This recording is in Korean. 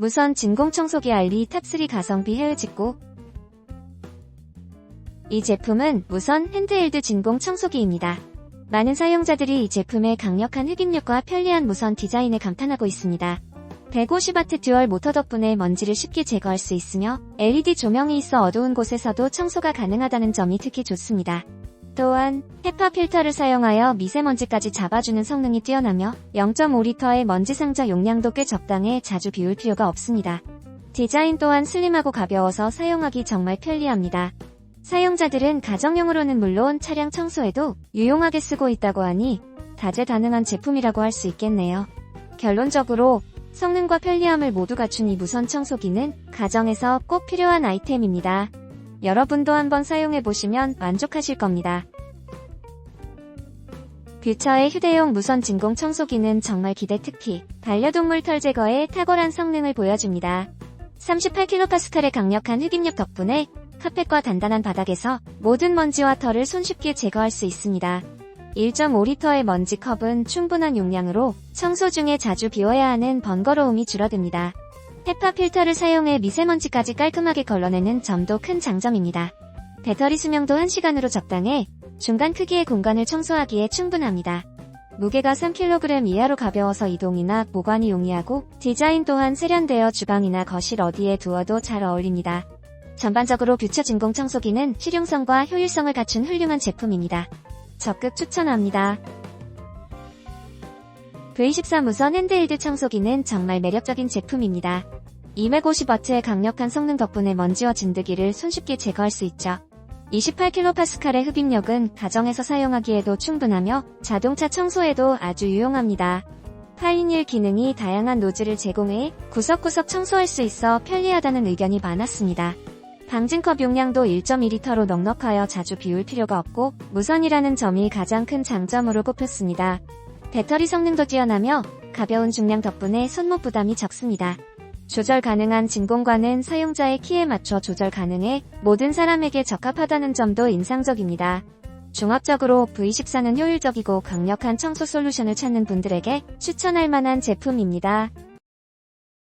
무선 진공청소기 알리 탑3 가성비 해외직구 이 제품은 무선 핸드헬드 진공청소기입니다. 많은 사용자들이 이 제품의 강력한 흡입력과 편리한 무선 디자인에 감탄하고 있습니다. 150W 듀얼 모터 덕분에 먼지를 쉽게 제거할 수 있으며 LED 조명이 있어 어두운 곳에서도 청소가 가능하다는 점이 특히 좋습니다. 또한 헤파 필터를 사용하여 미세먼지까지 잡아주는 성능이 뛰어나며 0.5리터의 먼지 상자 용량도 꽤 적당해 자주 비울 필요가 없습니다. 디자인 또한 슬림하고 가벼워서 사용하기 정말 편리합니다. 사용자들은 가정용으로는 물론 차량 청소에도 유용하게 쓰고 있다고 하니 다재다능한 제품이라고 할 수 있겠네요. 결론적으로 성능과 편리함을 모두 갖춘 이 무선 청소기는 가정에서 꼭 필요한 아이템입니다. 여러분도 한번 사용해 보시면 만족하실 겁니다. 뷰처의 휴대용 무선 진공 청소기는 정말 기대 특히 반려동물 털 제거에 탁월한 성능을 보여줍니다. 38kPa의 강력한 흡입력 덕분에 카펫과 단단한 바닥에서 모든 먼지와 털을 손쉽게 제거할 수 있습니다. 1.5리터의 먼지 컵은 충분한 용량으로 청소 중에 자주 비워야 하는 번거로움이 줄어듭니다. 헤파 필터를 사용해 미세먼지까지 깔끔하게 걸러내는 점도 큰 장점입니다. 배터리 수명도 1시간으로 적당해 중간 크기의 공간을 청소하기에 충분합니다. 무게가 3kg 이하로 가벼워서 이동이나 보관이 용이하고 디자인 또한 세련되어 주방이나 거실 어디에 두어도 잘 어울립니다. 전반적으로 뷰처 진공 청소기는 실용성과 효율성을 갖춘 훌륭한 제품입니다. 적극 추천합니다. V14 무선 핸드헬드 청소기는 정말 매력적인 제품입니다. 250W의 강력한 성능 덕분에 먼지와 진드기를 손쉽게 제거할 수 있죠. 28kPa의 흡입력은 가정에서 사용하기에도 충분하며 자동차 청소에도 아주 유용합니다. 파이닐 기능이 다양한 노즐을 제공해 구석구석 청소할 수 있어 편리하다는 의견이 많았습니다. 방진컵 용량도 1.2리터로 넉넉하여 자주 비울 필요가 없고 무선이라는 점이 가장 큰 장점으로 꼽혔습니다. 배터리 성능도 뛰어나며 가벼운 중량 덕분에 손목 부담이 적습니다. 조절 가능한 진공관은 사용자의 키에 맞춰 조절 가능해 모든 사람에게 적합하다는 점도 인상적입니다. 종합적으로 V14는 효율적이고 강력한 청소 솔루션을 찾는 분들에게 추천할 만한 제품입니다.